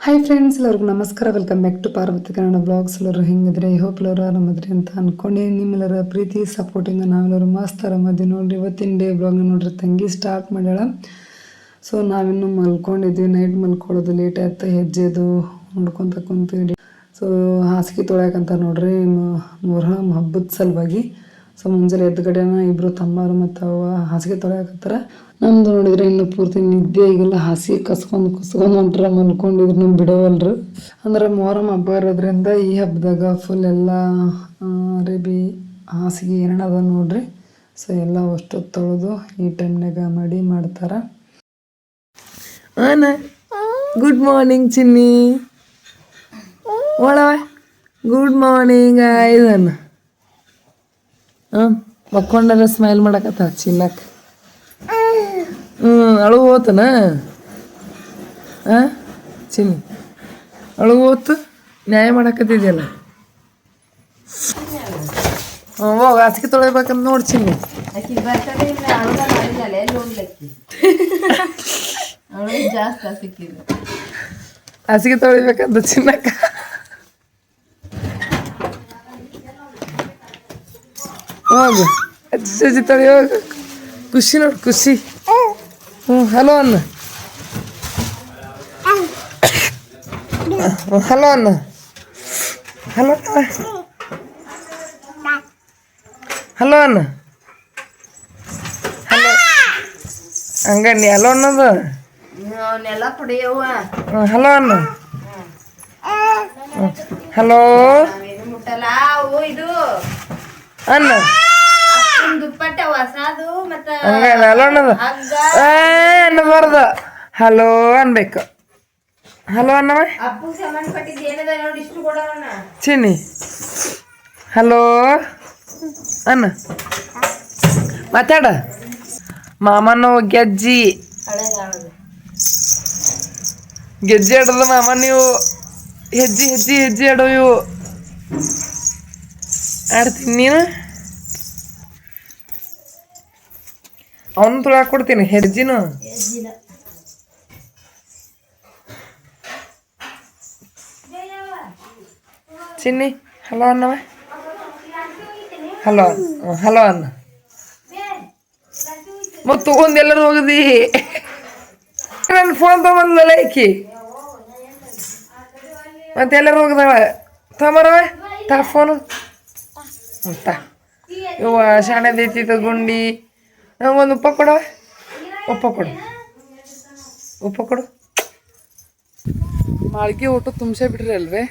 Hi friends ಎಲ್ಲರಿಗೂ ನಮಸ್ಕಾರ. Welcome back to Parvati Kannada blogs ಎಲ್ಲರೂ ಹೆಂಗಿದ್ರೆ ಐ ಹೋಪ್ ಎಲ್ಲರೂ ಆರಾಮದ್ರಿ ಅಂತ ಅನ್ಕೊಂಡೆ ನಿಮ್ಮೆಲ್ಲರ ಪ್ರೀತಿ ಸಪೋರ್ಟಿಂದ ನಾವೆಲ್ಲರೂ ಮಸ್ತ್ ಆರಾಮದಿ ನೋಡ್ರಿ. ಇವತ್ತಿನ ಡೇ ಬ್ಲಾಗ್ ನೋಡ್ರಿ ತಂಗಿ ಸ್ಟಾರ್ಟ್ ಮಾಡ್ಯಾಳ. ಸೊ ನಾವಿನ್ನು ಮಲ್ಕೊಂಡಿದ್ವಿ ನೈಟ್ ಮಲ್ಕೊಳ್ಳೋದು ಲೇಟ್ ಆಯ್ತು. ಹೆಜ್ಜೆದು ನೋಡ್ಕೊತ ಕುಂತೀವಿ ಸೊ ಹಾಸಿಗೆ ತೊಳ್ಯಾಕಂತ ನೋಡ್ರಿ. ಮೊಹರಂ ಹಬ್ಬದ ಸಲುವಾಗಿ. ಸೊ ಮುಂಜಾನೆ ಎದ್ದುಗಡೆನ ಇಬ್ರು ತಮ್ಮರು ಮತ್ತು ಅವ ಹಾಸಿಗೆ ತೊಳೆಯಾಕತ್ತಾರ ನಮ್ದು ನೋಡಿದ್ರೆ ಇನ್ನು ಪೂರ್ತಿ ನಿದ್ದೆ ಈಗೆಲ್ಲ ಹಾಸಿಗೆ ಕಸ್ಕೊಂಡು ಕುಸ್ಕೊಂಡು ಹೊಂಟ್ರ ಮಲ್ಕೊಂಡಿದ್ರು ಬಿಡವಲ್ರು. ಅಂದ್ರೆ ಮೊಹರಂ ಹಬ್ಬ ಇರೋದ್ರಿಂದ ಈ ಹಬ್ಬದಾಗ ಫುಲ್ ಎಲ್ಲ ಅರೇಬಿ ಹಾಸಿಗೆ ಏನದ ನೋಡ್ರಿ. ಸೊ ಎಲ್ಲ ಅಷ್ಟು ತೊಳೆದು ಈ ಟೈಮ್ನಾಗ ಮಡಿ ಮಾಡ್ತಾರ. ಗುಡ್ ಮಾರ್ನಿಂಗ್ ಚಿನ್ನಿ. ಒಳ ಗುಡ್ ಮಾರ್ನಿಂಗ್ ಆಯ್ದನ ಹಾಂ ಮಕ್ಕೊಂಡಾರ ಸ್ಮೈಲ್ ಮಾಡಕತ್ತ ಚಿನ್ನಕ್ಕೆ ಹ್ಞೂ ಅಳು ಹೋತನ? ಹಾಂ ಚಿನ್ನಿ. ಅಳು ಹೋತು ನ್ಯಾಯ ಮಾಡಕತ್ತಿದೆಯಲ್ಲ? ಹೋಗ ಹಾಸಿಗೆ ತೊಳಿಬೇಕಂತ ನೋಡಿ ಚಿನ್ನಿ. ಹಾಸಿಗೆ ತೊಳಿಬೇಕಂತ ಚಿನ್ನಕ್ಕ. ಹೋಗು ಅಜ್ಜಿ ಅಜ್ಜಿ ಹೋಗು. ಖುಷಿ ನೋಡು ಖುಷಿ. ಹ್ಞೂ ಹಲೋ ಅನ್ನ ಹಲೋ ಅನ್ನ ಹಲೋ ಹಲೋ ಅನ್ನ ಹಲೋ. ಹಂಗ ನೀ ಹಲೋ ಅನ್ನೋದು ಹಲೋ. ಅನ್ನ ಹಲೋ ನಾವೇನು ಮುಟ್ಟಲ್ಲ ಅವು ಇದು ಅನ್ನ. ದುಪ್ಪಟ್ಟ ಹೊಸದು ಮತ್ತ ಹಂಗ ಹಲೋ ಅನ್ನೋದು ಹಗ್ಗ. ಏ ಅನ್ನಬಾರ್ದು ಹಲೋ ಅನ್ಬೇಕು. ಹಲೋ ಅನ್ನವ ಚಿನ್ನಿ. ಹಲೋ ಅನ್ನ ಮಾತಾಡ. ಮಾಮನು ಗೆಜ್ಜಿ. ಗೆಜ್ಜಿ ಗೆಜ್ಜೆ ಆಡೋದು ಮಾಮ ನೀವು ಹೆಜ್ಜೆ ಹೆಜ್ಜಿ ಹೆಜ್ಜೆ ಆಡೋ ಇವು. ಆಡ್ತೀನಿ ನೀನು? ಅವನು ತುಳು ಕೊಡ್ತೀನಿ, ಹೆಜ್ಜಿನು? ಚಿನ್ನಿ, ಹಲೋ ಅನ್ನವ ಹಲೋ ಹಲೋ ಅನ್ನ ಮತ್ತೆ ತಗೊಂಡು ಎಲ್ಲರೂ ಹೋಗದಿ? ನನ್ನ ಫೋನ್ ತಗೊಂಡ್ಲಲ್ಲ ಈಕಿ. ಮತ್ತೆ ಎಲ್ಲರೂ ಹೋಗದವ? ತಗೊಂಬರವ ತಾ ಫೋನು ತಾ ಇವ ಶಾಣೆದೈತಿ ಗುಂಡಿ ನಂಗೊಂದು ಉಪ್ಪ ಕೊಡವ ಉಪ್ಪ ಕೊಡು. ಉಪ್ಪ ಕೊಡು. ಮಾಳಿಗೆ ಊಟ ತುಂಬಿಸೇ ಬಿಡ್ರಿ ಅಲ್ವೇ?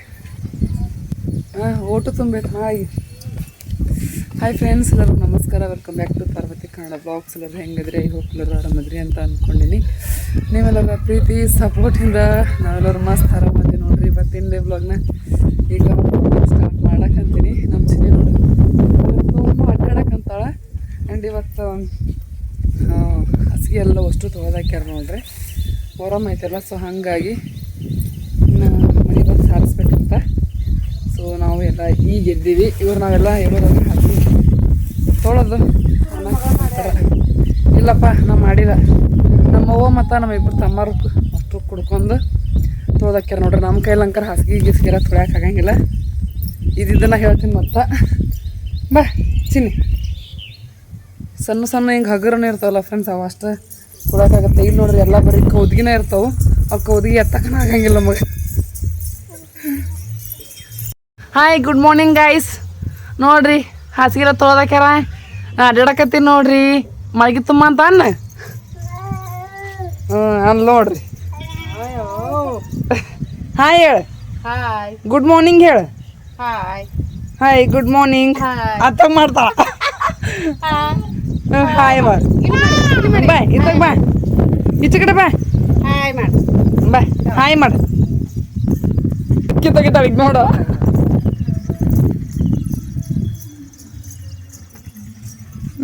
ಹಾಂ, ಊಟ ತುಂಬಬೇಕು. ಹಾಯ್. ಹಾಯ್ ಫ್ರೆಂಡ್ಸ್ ಎಲ್ಲರಿಗೂ ನಮಸ್ಕಾರ. Welcome back to Parvati Kannada blogs ಎಲ್ಲರೂ ಹೆಂಗಿದ್ರಿ? ಐ ಹೋಪ್ ಎಲ್ಲರೂ ಆರಾಮದ್ರಿ ಅಂತ ಅಂದ್ಕೊಂಡಿನಿ ನೀವೆಲ್ಲರ ಪ್ರೀತಿ ಸಪೋರ್ಟಿಂದ ನಾವೆಲ್ಲರೂ ಮಸ್ತ್ ಆರಾಮದಿ ನೋಡ್ರಿ. ಇವತ್ತಿನ ಬ್ಲಾಗ್ನ ಈಗ ಸ್ಟಾರ್ಟ್ ಮಾಡಕ್ಕಂತೀನಿ ನಮ್ಮ ಚಿನ್ನಿ ನೋಡಿ ತುಂಬ ಅಡ್ಡಾಡಕ್ಕಂತಾಳ ಆ್ಯಂಡ್ ಇವತ್ತು ಹಾಸಿಗೆ ಎಲ್ಲ ಅಷ್ಟು ತೊಗೊದಾಕ್ಯಾರ ನೋಡ್ರಿ. ಮೊರಮ್ ಐತಲ್ಲ ಸೊ ಹಾಗಾಗಿ ಇನ್ನು ಮನೆ ಬಂದು ಸಾರಿಸ್ಬೇಕಂತ. ಸೊ ನಾವು ಎಲ್ಲ ಈಗ ಎದ್ದೀವಿ. ಇವ್ರು ನಾವೆಲ್ಲ ಹೇಳೋದಾಗ ಹಾಕಿ ತೊಳೋದು ಇಲ್ಲಪ್ಪ, ನಾವು ಮಾಡಿಲ್ಲ. ನಮ್ಮ ಅವ್ವ ಮತ್ತು ನಮ್ಮ ಇಬ್ಬರು ತಮ್ಮರು ಅಷ್ಟು ಕುಡ್ಕೊಂಡು ತೊಳ್ದಾಕ್ಯಾರ ನೋಡ್ರಿ. ನಮ್ಮ ಕೈಲಂಕರ ಹಾಸಿಗೆ ಗೀಸಿಗೆಲ್ಲ ತೊಳ್ಯಾಕೆ ಆಗಂಗಿಲ್ಲ. ಇದಿದ್ದನ್ನ ಹೇಳ್ತೀನಿ ಮತ್ತೆ. ಬಾ, ಚಿನ್ನಿ. ಸಣ್ಣ ಸಣ್ಣ ಹಿಂಗೆ ಹಗರನ ಇರ್ತಾವಲ್ಲ ಫ್ರೆಂಡ್ಸ್ ಅವು ಅಷ್ಟು ಕೊಡೋಕ್ಕಾಗತ್ತೆ. ಇಲ್ಲಿ ನೋಡ್ರಿ ಎಲ್ಲ ಬರೀ ಕೌದ್ಗಿನೇ ಇರ್ತಾವೆ. ಅವು ಕೌದಿಗೆ ಎತ್ತಕನ ಆಗಂಗಿಲ್ಲ ನಮಗೆ. ಹಾಯ್ ಗುಡ್ ಮಾರ್ನಿಂಗ್ ಗಾಯ್ಸ್ ನೋಡ್ರಿ ಹಾಸಿಗೆ ತೊಳ್ದಾಕ್ಯಾರ? ನಾ ಅಡ್ಡಾಡಕತ್ತೀನಿ ನೋಡ್ರಿ. ಮಳಗಿ ತುಂಬ ಅಂತ ಅನ್ನ? ಹ್ಞೂ ಅನ್ ನೋಡ್ರಿ. ಹಾಯ್ ಹೇಳ. ಗುಡ್ ಮಾರ್ನಿಂಗ್ ಹೇಳು. Hi hi good morning hi ಮಾಡ್ತಾ ಹಾಯ್ ಮಾಡ್ ಬಾ ಇತ್ತಾಗ ಬಾ. ಈಚೆ ಕಡೆ ಬಾ. ಹಾಯ್ ಮಾಡು ಬಾ ಹಾಯ್ ಮಾಡಿ. ಕಿತ್ತ ಕಿತ್ತ ಈಗ ನೋಡು.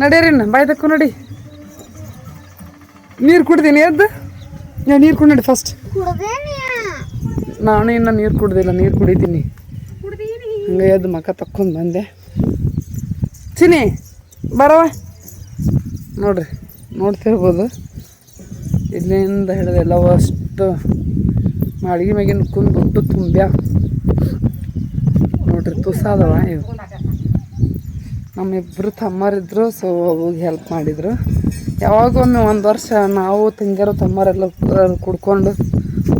ನಡೀರಿ ಬಾಯ್ದಕ್ಕೂ ಬಾಯ್ ತಕ್ಕು ನಡಿ. ನೀರು ಕುಡ್ದೀನಿ ಎದ್ದು? ನಾ ನೀರು ಕುಡಿ ನಡಿ ಫಸ್ಟ್ ನಾನು ಇನ್ನು ನೀರು ಕುಡ್ದಿಲ್ಲ ನೀರು ಕುಡಿತೀನಿ. ಹಂಗೆ ಎದ್ದು ಮಕ್ಕ ತಕ್ಕೊಂಡು ಬಂದೆ. ಚಿನಿ ಬರವ ನೋಡ್ರಿ ನೋಡ್ತಿರ್ಬೋದು. ಇಲ್ಲಿಂದ ಹಿಡಿದು ಎಲ್ಲ ಅಷ್ಟು ಮಾಳಿಗೆ ಮ್ಯಾಗಿನ ಕುಂದ್ಬಿಟ್ಟು ತುಂಬ್ಯಾ. ನೋಡ್ರಿ ತುಸಾದವ ಇವು. ನಮ್ಮಿಬ್ಬರು ತಮ್ಮರಿದ್ದರು ಸೊ ಅವಾಗ ಹೆಲ್ಪ್ ಮಾಡಿದರು. ಯಾವಾಗೊಮ್ಮೆ ಒಂದು ವರ್ಷ ನಾವು ತಂಗಿಯರು ತಮ್ಮರೆಲ್ಲ ಕುಡ್ಕೊಂಡು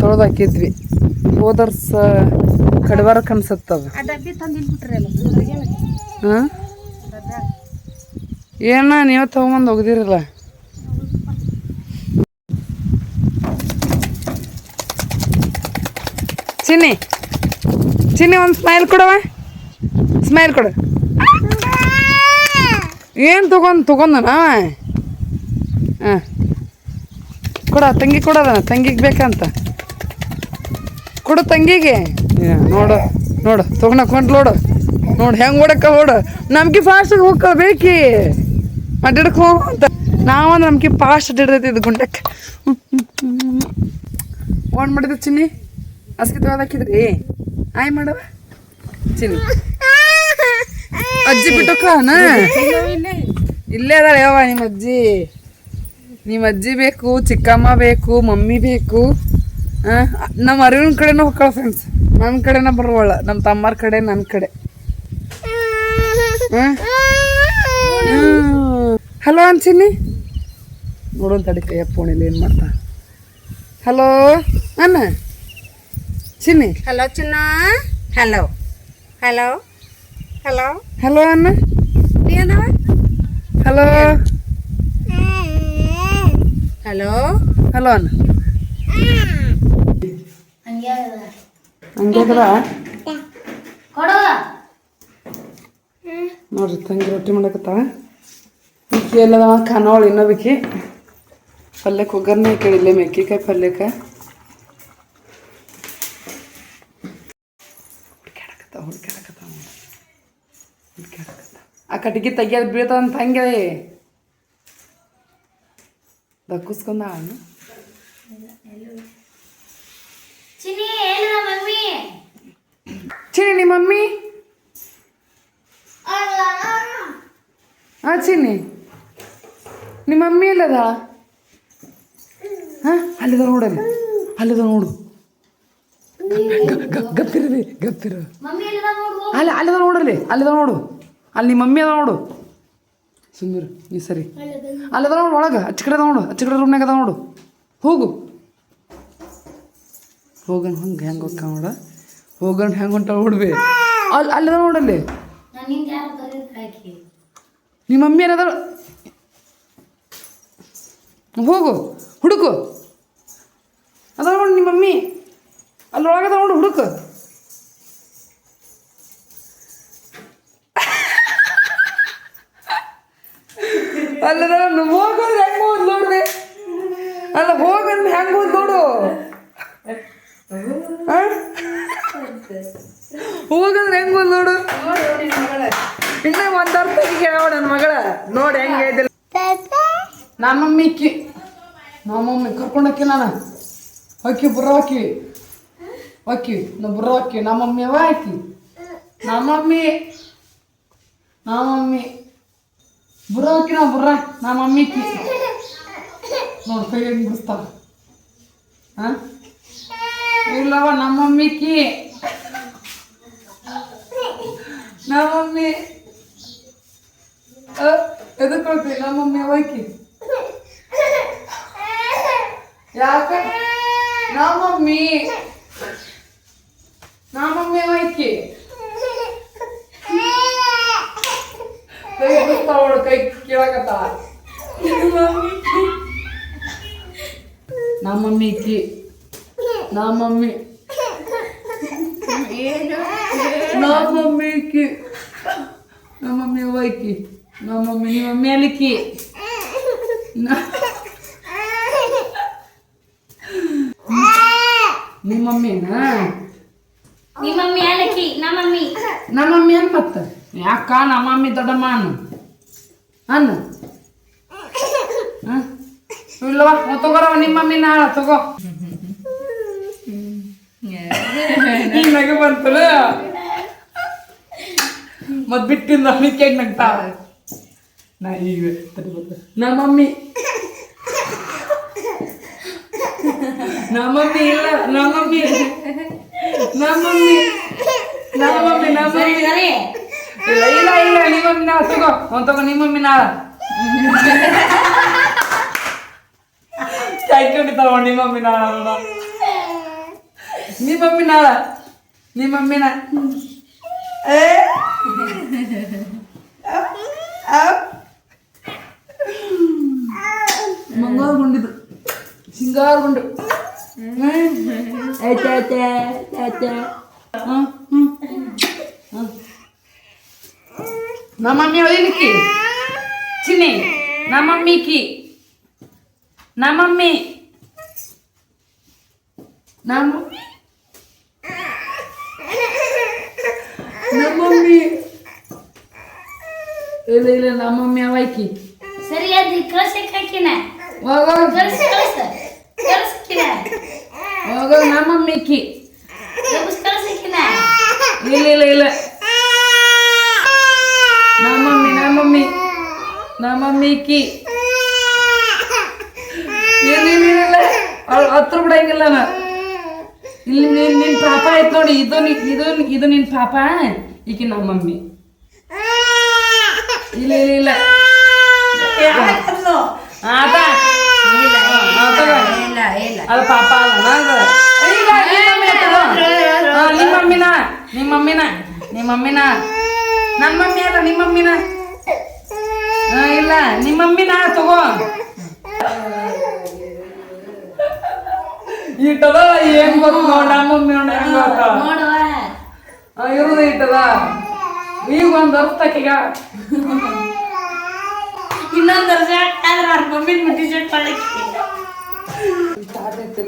ತೊಳೆದಾಕಿದ್ವಿ. ಹೋದರ್ಸ ಕಡಿವಾರಕ್ಕೆ ಅನ್ಸತ್ತದ ಆ ಡಬ್ಬಿ ತಂದು ಇಲ್ಬಿಟ್ರಿ ಅಲ್ಲ ಹಾಂ? ಏನ ನೀವು ತೊಗೊಂಬಂದು ಒಗ್ದಿರಲ್ಲ ಚಿನ್ನಿ ಚಿನ್ನಿ ಒಂದು ಸ್ಮೈಲ್ ಕೊಡವ ಸ್ಮೈಲ್ ಕೊಡು. ಏನು ತಗೊಂಡ್ ತಗೊಂಡನ ಹಾಂ. ಕೊಡ, ತಂಗಿ ಕೊಡದ ತಂಗಿಗೆ ಬೇಕಂತ. ಕೊಡು ತಂಗಿಗೆ. ನೋಡು ನೋಡು ತಗೊಂಡಕ್ ಹೊಂಟ್ ನೋಡು. ನೋಡು, ಹೆಂಗೆ ಓಡಕ್ಕ ಓಡು ನಮ್ಗೆ ಫಾಸ್ಟ್ ಹೋಗ್ಕ ಬೇಕಿ ಅಡ್ಡಾಡ್ಕೊ ಅಂತ. ನಾವಂದ್ರೆ ನಮ್ಗೆ ಫಾಸ್ಟ್ ಅಡ್ಡಾಡ್ತೈತಿ ಗುಂಡಕ್ಕೆ ಓನ್ ಮಾಡಿದ ಚಿನ್ನಿ? ಹಸಿಗೆ ಹಾಕಿದ್ರಿ? ಆಯ್ ಮಾಡವ ಚಿನ್ನಿ. ಅಜ್ಜಿ ಬಿಟ್ಟೋಕನ ಇಲ್ಲೇ ಅದಾಳ ಯಾವ ನಿಮ್ಮ ಅಜ್ಜಿ. ನಿಮ್ಮ ಅಜ್ಜಿ ಬೇಕು, ಚಿಕ್ಕಮ್ಮ ಬೇಕು, ಮಮ್ಮಿ ಬೇಕು. ನಮ್ಮ ಅರಿವಿನ ಕಡೆನೂ ಹೋಗ್ಕಳ ಫ್ರೆಂಡ್ಸ್ ನನ್ನ ಕಡೆನ ಬರುವಳ. ನಮ್ಮ ತಮ್ಮರ ಕಡೆ ನನ್ನ ಕಡೆ. ಹಲೋ ಅನ್ಸಿನಿ ನೋಡೋನ್ ತಡಿ ಕೈಯ ಫೋನಲ್ಲಿ ಏನು ಮಾಡ್ತಾ? ಹಲೋ ಅನ್ನ ಚಿನ್ನಿ. ಹಲೋ ಚಿನ್ನ. ಹಲೋ ಹಲೋ ಹಲೋ ಹಲೋ ಅನ್ನ ಏನವ ಹಲೋ ಹಲೋ ಹಲೋ ಅನ್ನ ಹಂಗೆ ಹಂಗ್ಯಾದ್ರ ಕೊಡು ನೋಡ್ರಿ ತಂಗಿ ರೊಟ್ಟಿ ಮಾಡಕತ್ತಾವ ಬಿಕ್ಕಿ ಎಲ್ಲದವ ಖಾನಾವಳಿ ಇನ್ನೂ ಬಿಕ್ಕಿ ಪಲ್ಯಕ್ಕೆ ಒಗ್ಗರಣೆ ಕೇಳಿಲ್ಲ ಮೆಕ್ಕಿಕಾಯಿ ಪಲ್ಯಕ್ಕೆ. ಆ ಕಟ್ಟಿಗೆ ತೆಗಿಯೋದು ಬೀಳ್ತದಂತ ಹಂಗೆ ದಕ್ಕುಸ್ಕೊಂಡ ಮಮ್ಮಿ? ಚಿನ್ನಿ ನಿಮ್ಮ ಮಮ್ಮಿ? ಹಾಂ ಚಿನ್ನಿ. ನಿಮ್ಮ ಮಮ್ಮಿ ಎಲ್ಲದ ಹಾಂ? ಅಲ್ಲಿದ ನೋಡಲ್ಲಿ ಅಲ್ಲಿದ ನೋಡು. ಗಪ್ಪಿರದೆ ಗಪ್ಪಿರ. ಅಲ್ಲ ಅಲ್ಲದ ನೋಡು. ಅಲ್ಲಿ ಅಲ್ಲಿದ ನೋಡಲ್ಲಿ ಅಲ್ಲದ ನೋಡು. ಅಲ್ಲಿ ನಿಮ್ಮ ಮಮ್ಮಿ ಅದ ನೋಡು. ಸುಮ್ಮೀರು ನೀ ಸರಿ. ಅಲ್ಲದ ನೋಡು. ಒಳಗೆ ಅಚ್ಚ ಕಡೆ ನೋಡು. ಅಚ್ಚ ಕಡೆ ರೂಮ್ನಾಗ ಅದ ನೋಡು. ಹೋಗು. ಹೋಗಣ ಹಂಗೆ ಹೆಂಗೆ ಹೋಗ್ಕ ನೋಡ. ಹೋಗಣ ಹೆಂಗೆ ಹೊಂಟ ಹುಡ್ಬಿ ಅಲ್ಲಿ. ಅಲ್ಲದ ನೋಡಲ್ಲಿ ನಿಮ್ಮ ಮಮ್ಮಿ ಏನದ ಹೋಗು ಹುಡುಕು. ಅದ ನೋಡಿ ನಿಮ್ಮ ಮಮ್ಮಿ. ಅಲ್ಲಿ ಒಳಗದ ನೋಡಿ ಹುಡುಕು. ಅಲ್ಲದ ಹೋಗೋದ್ರೆ ಹೆಂಗ್ ಹೋದ್ ನೋಡ್ರಿ? ಅಲ್ಲ ಹೋಗಂದ್ರೆ ಹೆಂಗ್ ಹೋದ್ ನೋಡು? ಹೋಗಂದ್ರೆ ಹೆಂಗ್ ಹೋದ್ ನೋಡು? ಇನ್ನೇ ಒಂದ್ ಅರ್ಥ ಹೇಳವ ನನ್ನ ಮಗಳ. ನೋಡಿ ಹೆಂಗೆ ಐತಿಲ್ಲ ನಮ್ಮ ಮಮ್ಮಿ ಇಕ್ಕಿ ನಮ್ಮ ಮಮ್ಮಿ ಕರ್ಕೊಂಡಕ್ಕಿ ನಾನು. ಅಕ್ಕಿ ಬುರ್ರ ಹಾಕಿ ಅಕ್ಕಿ ನಾ ಬುರ್ರ ಹಾಕಿ ನಮ್ಮ ಮಮ್ಮಿ ಅವ ಹಾಕಿ ನಮ್ಮ ಮಮ್ಮಿ ನಮ್ಮ ಮಮ್ಮಿ ಬುರ್ರ ಹಾಕಿ ನಾ, ಬುರ್ರ. ನಮ್ಮ ಮಮ್ಮಿ ಇಕ್ಕಿ ನೋಡಿ ಕೈ ಹೆಂಗೆ ಬಿಡಿಸ್ತಾರ ಹಾಂ? ಇಲ್ಲವ ನಮ್ಮ ಮಮ್ಮಿ ಇಕ್ಕಿ ನಮ್ಮ ಮಮ್ಮಿ ಎದಕ್ಕೆ ನಮ್ಮ ಮಮ್ಮಿ ಹೋಯ್ಕಿ ಯಾಕ ನಮ್ಮ ಮಮ್ಮಿ ನಮ್ಮ ಮಮ್ಮಿ ಹೋಯ್ಕಿ ಕೈ ಬಿಡ್ತಾವಳು ಕೈ ಕೇಳಕತ್ತ ನಮ್ಮ ಮಮ್ಮಿ ಇಕ್ಕಿ ನಮ್ಮ ಮಮ್ಮಿ ನಮ್ಮ ಮಮ್ಮಿ ಇಕ್ಕಿ ನಮ್ಮ ಮಮ್ಮಿ ಹೋಯ್ಕಿ ನಮ್ಮ ಮಮ್ಮಿ ನಿಮ್ಮ ಮಮ್ಮಿ ಅಲ್ಲಿಕ್ಕಿ ನಿಮ್ಮ ಮಮ್ಮಿನಾ? ನಿಮ್ಮ ಮಮ್ಮಿ ಹೇಳಕ್ಕಿ ನಮ್ಮ ಮಮ್ಮಿ. ನಮ್ಮ ಮಮ್ಮಿ ಅನ್ ಮತ್ತ ಯಾಕ ನಮ್ಮ ಮಮ್ಮಿ ದೊಡ್ಡಮ್ಮ ಅನ್ನು? ಅನ್ನು? ಇಲ್ಲವ ತಗೋರವ ನಿಮ್ಮ ಮಮ್ಮಿ ನಾಳ ತಗೋ. ಹಿಂಗ್ ನಗೆ ಬಂತಲ್ಲ? ಮತ್ ಬಿಟ್ಟಿಂದ ಅದಕ್ಕೆ ನಗ್ತಾವ ನಾ ಈಗ ತಡಿ ಬರ್ತೆ. ನಮ್ಮ ಮಮ್ಮಿ ನಮ್ಮಮ್ಮಿ ಇಲ್ಲ ನಮ್ಮಮ್ಮಿ ನಮ್ಮಮ್ಮಿ ನಮ್ಮಮ್ಮಿ ನಮ್ಮಮ್ಮಿ ಇಲ್ಲ ಇಲ್ಲ ಇಲ್ಲ ನಿಮ್ಮಮ್ಮಿ ನಾಳ ತಗೋ ಒಂದ್ ತಗೋ ನಿಮ್ಮಮ್ಮಿ ನಾಳ ಕಾಯ್ಕೊಂಡಿರ್ತಾವ ನಿಮ್ಮಮ್ಮಿ ನಾಳ ನೋಡ ನಿಮ್ಮಮ್ಮಿ ನಾಳ ನಿಮ್ಮಮ್ಮಿನ ಏ ಮಂಗಾರ ಗುಂಡಿದು ಸಿಂಗಾರ ಗುಂಡು ಐತೆ ಐತೆ ಐತೆ ಹ್ಮ್ ಹ್ಮ್ ಹ್ಮ್. ನಮ್ಮಮ್ಮಿ ಒಯ್ಲಿಕ್ಕಿ ಚಿನ್ನಿ ನಮ್ಮಮ್ಮಿಕಿ ನಮ್ಮಮ್ಮಿ ನಮ್ಮಮ್ಮಿ ನಮ್ಮಮ್ಮಿ ಇಲ್ಲ ಇಲ್ಲ ನಮ್ಮಮ್ಮಿ ಅವೈಕಿ ಸರಿ ಅದು ಕಳ್ಸಕ್ಕೆ ಹಾಕಿನ ಹೋಗ ಹೋಗೋ ನಮ್ಮ ಕಳ್ಸಕ್ಕಿನ ಇಲ್ಲ ಇಲ್ಲ ಇಲ್ಲ. ನಮ್ಮಮ್ಮಿ ನಮ್ಮಮ್ಮಿ ನಮ್ಮ ಇಲ್ಲ ಇಲ್ಲ ಇಲ್ಲ. ಅವ್ಳ್ ಹತ್ರ ಬಿಡಂಗಿಲ್ಲ ನಾ ಇಲ್ಲಿ ನಿನ್ ನಿನ್ ಪಾಪ ಆಯ್ತು ನೋಡಿ. ಇದು ಇದು ಇದು ನಿನ್ ಪಾಪ ಈಕಿ ನಮ್ಮಮ್ಮಿ ಇಲ್ಲ ಇಲ್ಲ ಇಲ್ಲ. ಆತ ಇಲ್ಲ ಆತಗ. ಇಲ್ಲ ಇಲ್ಲ ಅದು ಪಾಪ ಅಲ್ಲ. ನಿಮ್ಮ ನಿಮ್ಮಮ್ಮಿ ನಿಮ್ಮ ಹಾ, ನಿಮ್ಮಮ್ಮಿನ ನಿಮ್ಮಮ್ಮಿನ ನಿಮ್ಮಮ್ಮಿನ ನನ್ನ ಮಮ್ಮಿ ಅಲ್ಲ ನಿಮ್ಮಮ್ಮಿನ ಹಾ, ಇಲ್ಲ ನಿಮ್ಮಮ್ಮಿನ ತಗೋ. ಇಟ್ಟದ ಏನ್ ಗೊತ್ತ ನೋಡ ಮಮ್ಮಿ ಇರುದ ಇಟ್ಟದ. ಈಗ ಒಂದ್ ಆಕಿಗ ಇನ್ನೊಂದು ವರ್ಷ ಆದ್ರೆ ಅವ್ರ ಮಮ್ಮಿನ ಮುಟ್ಟಿ ಶರ್ಟ್ ಮಾಡಕ್ಕೆ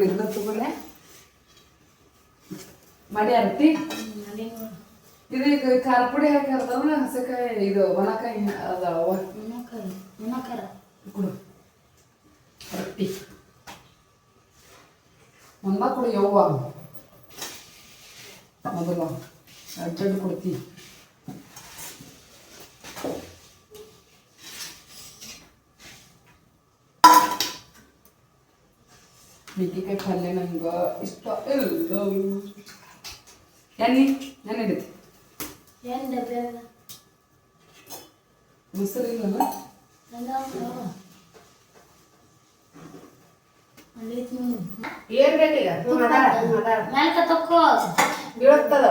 ಇದ್ನ ತಗೊಳ್ಳೆ. ಮಾಡಿ ಅರ್ತಿ ಇದು ಈಗ ಖಾರ ಪುಡಿ ಹಾಕಿ ಅರ್ದವ ಹಸಕಾಯಿ ಇದು ಒಣಕಾಯಿ ಅದಾವ ಕೊಡು. ರೊಟ್ಟಿ ಒಂದ ಕೊಡು ಯವ್ವ. ಮೊದಲು. ಅಡ್ಜಡ್ ಕೊಡ್ತಿ. ನುಗ್ಗಿಕಾಯಿ ಪಲ್ಯ ನಂಗೆ ಇಷ್ಟ ಇಲ್ಲ. ಎಣ್ಣೆ ಎಣ್ಣೆ ಹಿಡಿತಿ? ಮೊಸರು. ಏನ್ ಬೇಕೀಗ ಮ್ಯಾಲ್ಕ ತಕ್ಕೋ. ಬೀಳತ್ತದ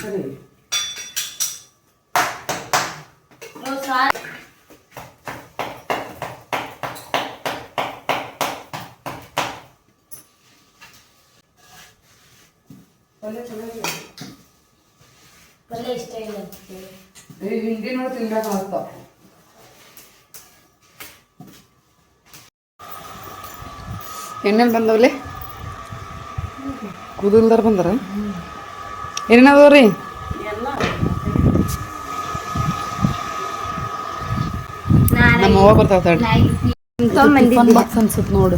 ಸರಿ ಇವಾಗ ಸಾ- ಪಲ್ಯ ಇಷ್ಟ ಇಲ್ಲ ಈ ಹಿಂಡಿ ನೋಡಿ ತಿನ್ಬೇಕು ಅನಿಸ್ತಾವ ಎಣ್ಣೆಲ್ ಬಂದವ್ಲೆ? ಕೂದಲ್ದಾರ ಬಂದಾರ? ಏನೇನದವ್ರಿ ನಮ್ಮ ಅವ್ವ ಬರ್ತಾವ ತಡ ಬಾಕ್ಸ್ ಅನ್ಸುತ್ತೆ ನೋಡು.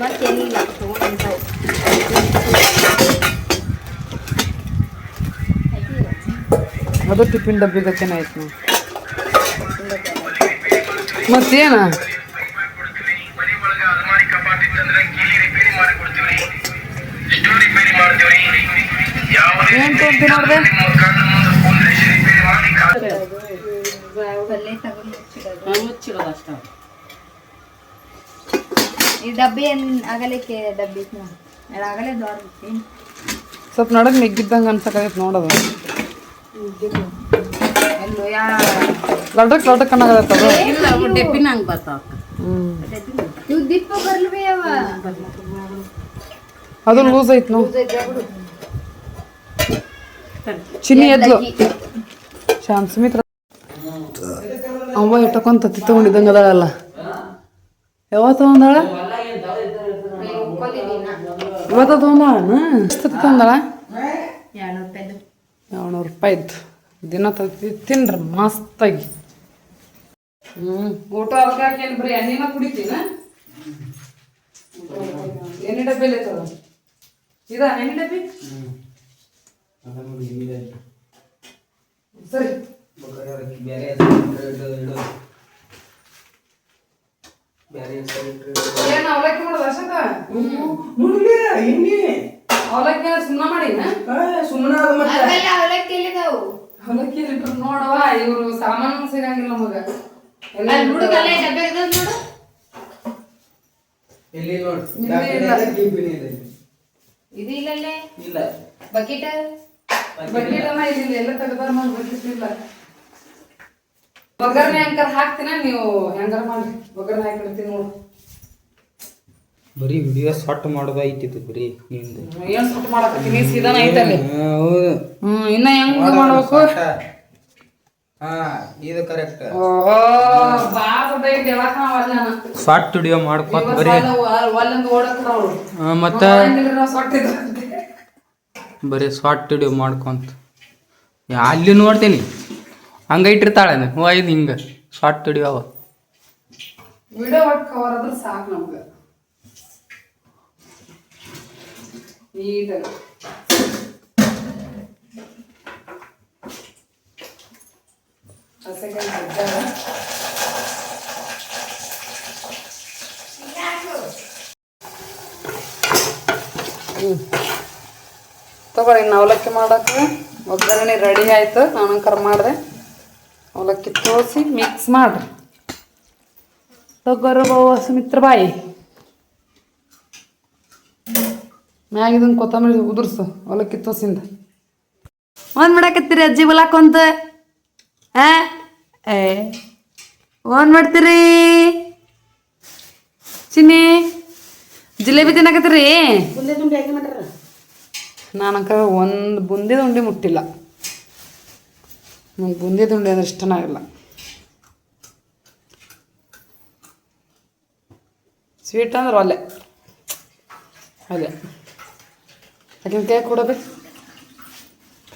ಮತ್ತೇನಿಲ್ಲ ತಗೊಂಡ್ ಅದು ಟಿಫಿನ್ ಡಬ್ಬಿ ಗಚ್ಚನ ಆಯ್ತು ನಾವು ಮತ್ತೇನ ಏನ್ ತೊಗೊಂತೀನಿ ನೋಡ್ದೆ. ಈ ಡಬ್ಬಿ ಏನ್ ಆಗಲಿಕ್ಕೆ ಡಬ್ಬಿ ನೋಡು. ಆಗಲೇ ದೊಡ್ಡ. ಸ್ವಲ್ಪ ನಡಕ್ ನೆಗ್ಗಿದ್ದಂಗೆ ಅನ್ಸಕೈತೆ ನೋಡೋದು. ಅನ್ನಕತ್ತದ ಹ್ಮ್. ಇವು ದಿಪ್ಪ ಬರ್ಲ್ವೇ ಅವ? ಅದು ಲೂಸ್ ಐತ್ ನೋ ಚಿನ್ನಿ ಎದ್ಲು. ಶಾಂತ ಸುಮಿತ್ರ. ಅವ್ವ ಇಟ್ಟಕೊಂತ ತತ್ತಿ ತಗೊಂಡಿದ್ದಂಗೆ ಅದಾಳಲ್ಲ ತಗೊಂಡಾಳ ಇವತ್ತ ತಗೊಂಡಾಳ ಎಷ್ಟು ರೂಪಾಯಿದು ಏಳ್ನೂರು ರೂಪಾಯಿದ್ದು ದಿನ ತತ್ತಿ ತಿನ್ರಿ ಮಸ್ತಾಗಿ. ಹ್ಞೂ ಊಟ ಅದಕ್ಕೆ ಏನು ಬರೀ ಎಣ್ಣಿನ ಕುಡಿತೀನ? ಎಣ್ಣೆ ಡಬ್ಬಿ ಐತದ ಇದಾ ಎಣ್ಣೆ ಡಬ್ಬಿ? ಸರಿ. ಬೇರೆ ಏನ್ ಅವಲಕ್ಕಿ ಮಾಡೋದು ಅಷ್ಟಕ್ಕ ಮುಳುಗಿ, ಇನ್ನಿ. ಅವಲಕ್ಕಿ ಸುಮ್ಮನೆ ಮಾಡಿನ ಸುಮ್ಮನ ಅವಲಕ್ಕಿ ಎಲ್ಲಿದಾವು? ಅವಲಕ್ಕಿ ಇಟ್ರು ನೋಡವ ಇವ್ರು ಸಾಮಾನು ಸಿಗಂಗಿಲ್ಲ ಮಗ. ಎಲ್ಲ ಅಲ್ಲಿ ಹುಡುಗಲ್ಲ ಡಬ್ಬೆ ಇದ್ದದ್ ನೋಡು. ಇಲ್ಲಿ ನೋಡಿ. ಇಲ್ಲಿ. ಇದೆ, ಇಲ್ಲಲ್ಲೇ ಬಕೆಟ್ ಬಕೆಟನ ಇಲ್ಲ ಎಲ್ಲ ತೆಗೆದಾರ ಮಾಡಿ ಬಕೆಟ್ ಇಲ್ಲ. ಒಗ್ಗರಣೆ ಹೆಂಗಾರ ಹಾಕ್ತೀನ ನೀವು ಹೆಂಗಾರ ಮಾಡ್ರಿ? ಒಗ್ಗರಣೆ ಹಾಕಿಡ್ತೀನಿ ನೋಡು. ಬರೀ ವಿಡಿಯೋ ಶಾರ್ಟ್ ಮಾಡೋದು ಐತಿತ್ತು ಬರೀ ನಿಂದು ಏನ್ ಸುಟ್ಟು ಮಾಡಕತ್ತೀನಿ ಸೀದಾನ ಐತಲ್ಲಿ ಹೌದು. ಹ್ಮ್ ಇನ್ನ ಹೆಂಗ್ ಮಾಡ್ಬೇಕು? ಹಾ ಇದು ಕರೆಕ್ಟ್ ಓಹೋ ಬಾ ದೊಡ್ಡ ಐತಿ ಹೇಳಕ್ ನಾನು. ಶಾರ್ಟ್ ವಿಡಿಯೋ ಮಾಡ್ಕೊತ ಬರೀ. ಮತ್ತ? ಬರೀ ಶಾರ್ಟ್ ವಿಡಿಯೋ ಮಾಡ್ಕೊಂತ. ಅಲ್ಲಿ ನೋಡ್ತೀನಿ. ಹಂಗ ಇಟ್ಟಿರ್ತಾಳೆ ಹ್ಞೂ, ಐದು ಹಿಂಗ. ಶಾರ್ಟ್ ವಿಡಿಯೋ ಅವ ವಿಡಿಯೋ ಕವರ್ ಆದ್ರೆ ಸಾಕು ನಮ್ಗೆ. ನೀಟಾಗಿ ಹಸೆಕಾಯಿ. ಹ್ಮ್. ತಗೋರಿ, ಇನ್ನು ಅವಲಕ್ಕಿ ಮಾಡಕ್ಕೆ. ಒಗ್ಗರಣೆ ರೆಡಿ ಆಯ್ತು. ನಾನು ಕರ್ ಮಾಡಿದೆ. ಅವಲಕ್ಕಿ ತೋಸಿ ಮಿಕ್ಸ್ ಮಾಡ್ರಿ. ತಗೋರ ಬಾವ ಸುಮಿತ್ರ ಬಾಯಿ. ಮ್ಯಾಗಿದನ್ ಕೊತ್ತಂಬರಿ ಉದುರ್ಸು ಅವಲಕ್ಕಿ ತೋಸಿಂದ ಒಂದ್ ಮಾಡಾಕತ್ತೀರಿ ಅಜ್ಜಿ ಬಲಾಕೊಂತ? ಆ? ಏ ಒಂದ್ ಮಾಡ್ತೀರಿ? ಚಿನ್ನಿ ಜಿಲೇಬಿ ತಿನ್ನಕತ್ತೀರಿ? ನಾನಕ ಒಂದು ಬುಂದಿದ ಉಂಡೆ ಮುಟ್ಟಿಲ್ಲ. ನಂಗೆ ಬುಂದಿದ ದುಂಡೆ ಅಂದ್ರೆ ಇಷ್ಟನೇ ಆಗಿಲ್ಲ. ಸ್ವೀಟ್ ಅಂದ್ರೆ ಒಲೆ. ಅದೇ ಅದಕ್ಕೆ ಕೈ ಕೊಡಬೇಕು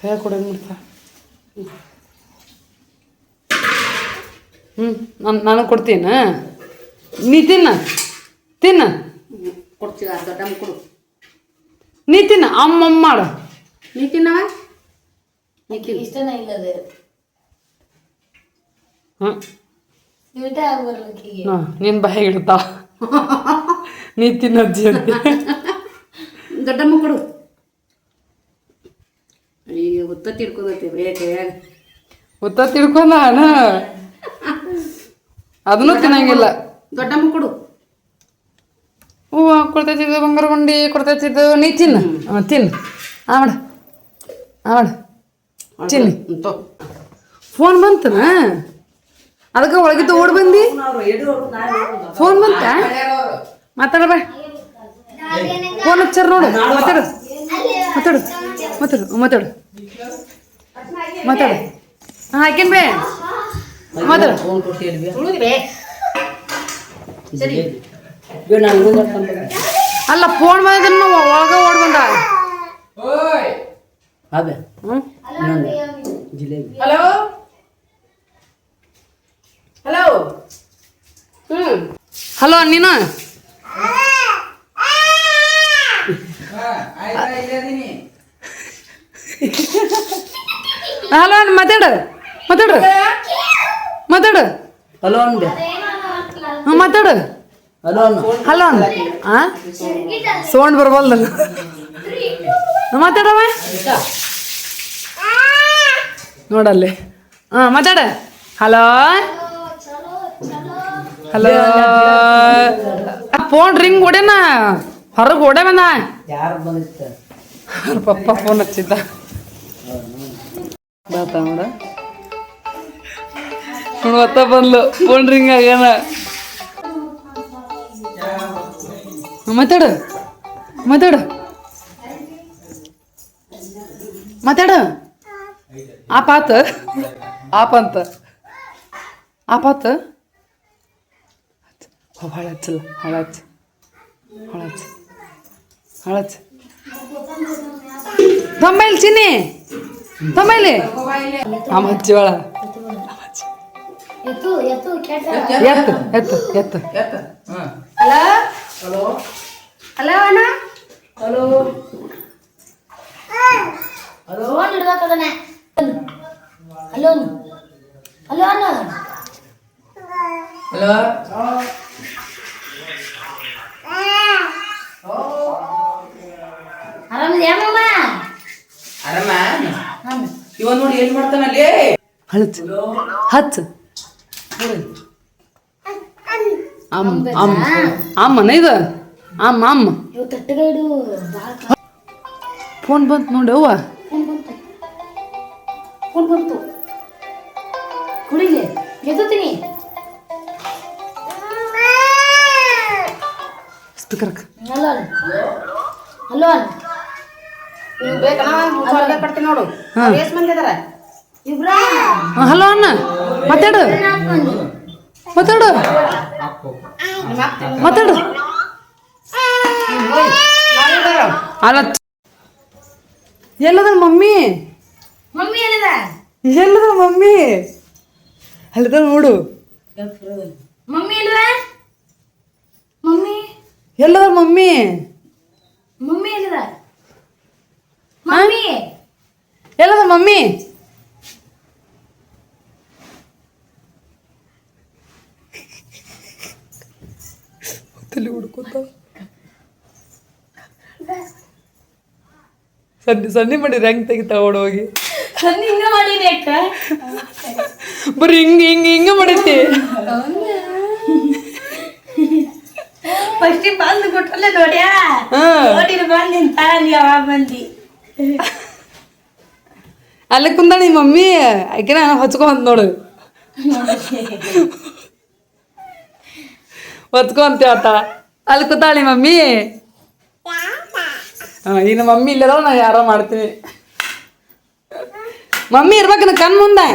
ಕೈ ಕೊಡೋದು ಮಾಡ್ತಾ. ಹ್ಞೂ ನಾನು ನಾನು ಕೊಡ್ತೀನಿ. ನೀ ತಿನ್ನ. ತಿನ್ನ. ಕೊಡ್ತೀವಿ ಅರ್ಧ ಟೈಮ್ ಕೊಡು. ನೀ ತಿನ್ನ. ಅಮ್ಮಮ್ಮ ಮಾಡು. ನೀ ತಿನ್ನ ಇಷ್ಟನೇ ಇಲ್ಲದೆ. ಹ್ಞೂ ನೀನು ಬಾಯಿಗೆ ಇಡ್ತಾ ನೀ ತಿನ್ನಜ್ಜಿ ಅಂತ ದೊಡ್ಡಮ್ಮ ಕೊಡು. ಈಗ ಉತ್ತ ತಿರ್ಕೋದೈತಿ ಬೇ ಕೈಯಾಗ ಉತ್ತ ತಿಳ್ಕೊಂಡ ಅಣ್ಣ. ಅದನ್ನೂ ತಿನ್ನಂಗಿಲ್ಲ. ದೊಡ್ಡಮ್ಮ ಕೊಡು. ಹೂವು ಕೊಡ್ತೈತಿದ್ದು ಬಂಗಾರ ಗುಂಡಿ ಕೊಡ್ತೈತಿದ್ದು ನೀ ತಿನ್ನು. ಹಾಂ ತಿನ್ನು. ಆ ಮಾಡ. ಆ ಮಾಡ. ತಿನ್ನಿ. ಫೋನ್ ಬಂತನ? ಅದಕ್ಕೆ ಒಳಗಿದ್ದು ಓಡ್ ಬಂದಿ? ಫೋನ್ ಬಂತ? ಮಾತಾಡ ಬಾ. ಫೋನ್ ಹಚ್ಚಾರ ನೋಡು. ಮಾತಾಡು. ಮಾತಾಡು. ಮಾತಾಡು. ಮಾತಾಡು. ಮಾತಾಡು. ಹಾಂ ಹಾಕಿನ್ ಬೇ. ಮಾತಾಡು. ಅಲ್ಲ ಫೋನ್ ಬಂದಿದ್ದನ್ನು ಒಳಗ ಓಡ್ ಬಂದ. ಅದೇ ಹ್ಞೂ ಜಿಲೇಬಿ. ಹಲೋ ಹಲೋ ಹ್ಮ್ ಹಲೋ ನೀನು? ಹಲೋ ಮಾತಾಡು. ಮಾತಾಡು. ಮಾತಾಡು. ಹಲೋ ಅಂದೆ ಹ್ಞೂ ಮಾತಾಡು. ಹಲೋ ಹಲೋ ಹಾಂ ಸೌಂಡ್ ಬರಬಲ್ದ ಮಾತಾಡವ. ನೋಡಲ್ಲಿ. ಹಾಂ ಮಾತಾಡ. ಹಲೋ? ಹಲೋ ಫೋನ್ ರಿಂಗ್ ಹೊಡೆನ? ಹೊರಗೆ ಹೊಡೆ ಬಂದ ಯಾರು ಬಂದಿತ್ತ? ಅವ್ರ ಪಪ್ಪ ಫೋನ್ ಹಚ್ಚಿದ್ದ. ನೋಡ ನೋಡ್ವತ್ತ ಬಂದ್ಲು. ಫೋನ್ ರಿಂಗ್ ಆಗ್ಯಾನ. ಮಾತಾಡು. ಮಾತಾಡು. ಮಾತಾಡು. ಆಪಾತ ಆಪಂತ ಆಪಾತ ಭಾಳ ಹಚ್ಚಲ್ಲ ಭಾಳ ಹಚ್ಚ ಭಾಳ ಹಚ್ಚ ಭಾಳ ಹಚ್ಚ ತಂಬೈಲ್ ಚಿನ್ನಿ ತಂಬೈಲಿ ನಮ್ಮ ಹಚ್ಚಿವಾಳ ಎತ್ತು ಎತ್ತು ಎತ್ತು ಎತ್ತು. ಹಲೋ? ಹಲೋ? ಹಲೋ ಅಣ್ಣ? ಹಲೋ? ಹಲೋ ಹಿಡ್ದಕ್ಕದನೆ ಹಲೋ. ಹಲೋ ಅಣ್ಣ. ಹಲೋ ಆರಾಮ? ಇವ ನೋಡಿ ಏನ್ ಮಾಡ್ತಾನಲ್ಲಿ ಅಮ್ಮ ಅಮ್ಮ ಅಮ್ಮನ ಇದು. ಅಮ್ಮ ಅಮ್ಮ. ಫೋನ್ ಬಂತು ನೋಡಿ ಅವ್ವ. ಫೋನ್ ಬಂತು. ಫೋನ್ ಬಂತು. ಕುಡಿಲಿ. ಹಲೋ ಹಲೋ ನೋಡು. ಅಣ್ಣ. ಮಾತಾಡು ಮಾತಾಡು ಮಾತಾಡು ಅಲ್ಲ ಎಲ್ಲದ ಮಮ್ಮಿ? ಮಮ್ಮಿ ಎಲ್ಲದ? ಮಮ್ಮಿ? ಅಲ್ಲದ ನೋಡು. ಮಮ್ಮಿ ಇಲ್ವಾ ಎಲ್ಲದ ಮಮ್ಮಿ? ಮಮ್ಮಿ ಎಲ್ಲಿದ? ಮಮ್ಮಿ? ಎಲ್ಲದ ಮಮ್ಮಿ? ತಲೆ ಹುಡ್ಕೋತ ಸನ್ನಿ ಸನ್ನಿ ಮಾಡಿದ್ರೆ ಹೆಂಗ್ ತೆಗಿ ಓಡೋಗಿ ಸನ್ನಿ ಹಿಂಗ ಮಾಡೀನಿ ಅಕ್ಕ ಬರೀ ಹಿಂಗ ಹಿಂಗ ಹಿಂಗ ಮಾಡೈತಿ ಫಸ್ಟ್ ಬಂದು ಕೊಟ್ಟಲ್ಲ ನೋಡ್ಯಾ ನೋಡಿರ ಬಂದು ತರ ನೀ ಯಾವಾಗ ಬಂದಿ. ಅಲ್ಲಿ ಕುಂದ ನಿಮ್ಮ ಮಮ್ಮಿ ಆಕೆ ನಾನು ಹೊಚ್ಕೊಂತ ನೋಡು. ಹೊತ್ಕೊ ಅಂತ ಹೇಳ್ತಾಳ ಅಲ್ಲಿ ಕೂತಾಳಿ ಮಮ್ಮಿ. ಹಾ ಇನ್ನು ಮಮ್ಮಿ ಇಲ್ಲದ ನಾ ಯಾರೋ ಮಾಡ್ತೀನಿ. ಮಮ್ಮಿ ಇರ್ಬೇಕನ ಕಣ್ ಮುಂದೆ?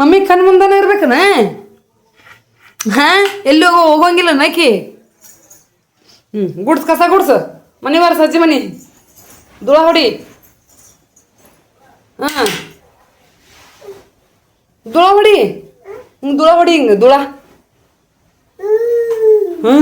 ಮಮ್ಮಿ ಕಣ್ ಮುಂದನೇ ಇರ್ಬೇಕನ? ಹಾ ಎಲ್ಲಿ ಹೋಗೋ ಹೋಗಂಗಿಲ್ಲ ನಾಕಿ ಹ್ಞೂ ಗುಡ್ಸ್ ಕಸ ಗುಡ್ಸು ಮನಿ ಬಾರ ಸಜ್ಜಿ ಮನಿ ಧೂಳ ಹೊಡಿ ಹಾಂ ಧೂಳ ಹೊಡಿ ಹಿಂಗೆ ಧೂಳ ಹೊಡಿ ಹಿಂಗೆ ಧೂಳ ಹ್ಞೂ